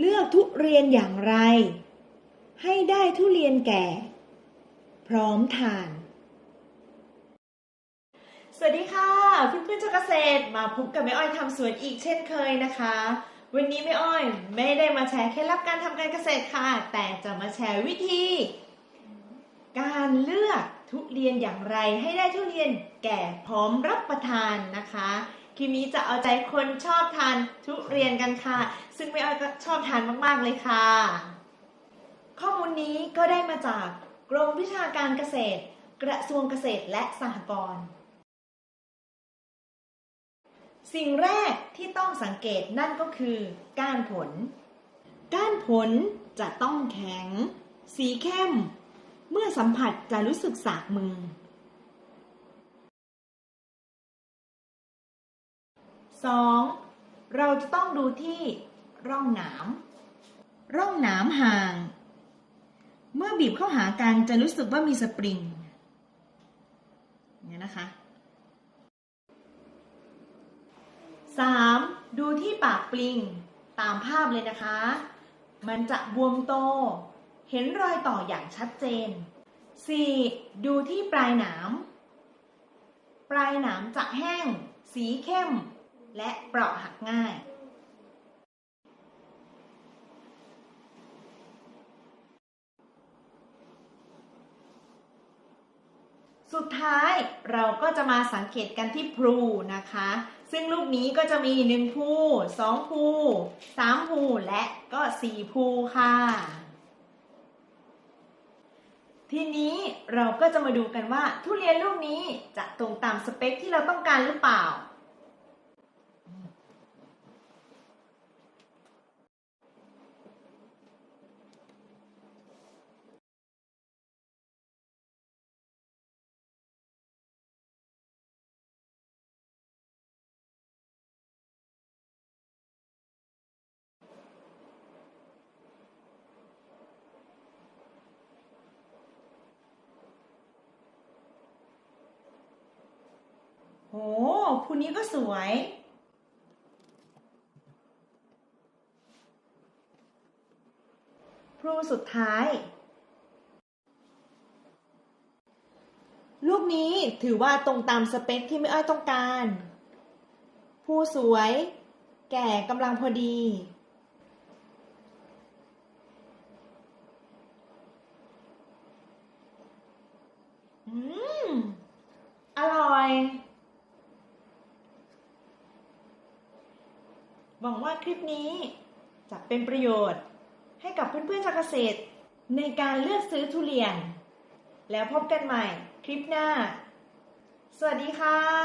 เลือกทุเรียนอย่างไร ให้ได้ทุเรียนแก่ พร้อมทาน สวัสดีค่ะเพื่อนๆชาวเกษตรมาพบกับแม่อ้อยทำสวนอีกเช่นเคยนะคะ วันนี้แม่อ้อยไม่ได้มาแชร์เคล็ดลับการทำการเกษตรค่ะ แต่จะมาแชร์วิธี การเลือกทุเรียนอย่างไรให้ได้ทุเรียนแก่พร้อมรับประทานนะคะ คลิปนี้จะเอาใจคนชอบทานทุเรียนกันค่ะ ซึ่งแม่อ้อยก็ชอบทานมากๆเลยค่ะ ข้อมูลนี้ก็ได้มาจากกรมวิชาการเกษตร กระทรวงเกษตรและสหกรณ์สิ่งแรกที่ต้องสังเกตนั่นก็คือก้านผล ก้านผลจะต้องแข็ง สีเข้ม เมื่อสัมผัสจะรู้สึกสากมือ 2. เราจะต้องดูที่ร่องหนาม ร่องหนามห่าง เมื่อบีบเข้าหากันจะรู้สึกว่ามีสปริงเนี่ยนะคะ 3. ดูที่ปากปลิงตามภาพเลยนะคะ มันจะบวมโต เห็นรอยต่ออย่างชัดเจน 4. ดูที่ปลายหนาม ปลายหนามจะแห้ง สีเข้ม และเปราะหักง่าย สุดท้ายเราก็จะมาสังเกตกันที่พลูนะคะ ซึ่งลูกนี้ก็จะมี1ภู2ภู3ภูและก็4ภูค่ะทีนี้เราก็จะมาดูกันว่าทุเรียนลูกนี้จะตรงตามสเปคที่เราต้องการหรือเปล่า โหภูนี้ก็สวยพลูสุดท้าย ลูกนี้ถือว่าตรงตามสเปคที่ไม่อ้อยต้องการภูสวย แก่กำลังพอดีอืม อร่อย ห วังว่าคลิปนี้จะเป็นประโยชน์ให้กับเพื่อนๆชาวเกษตร ในการเลือกซื้อทุเรียน แล้วพบกันใหม่คลิปหน้า สวัสดีค่ะ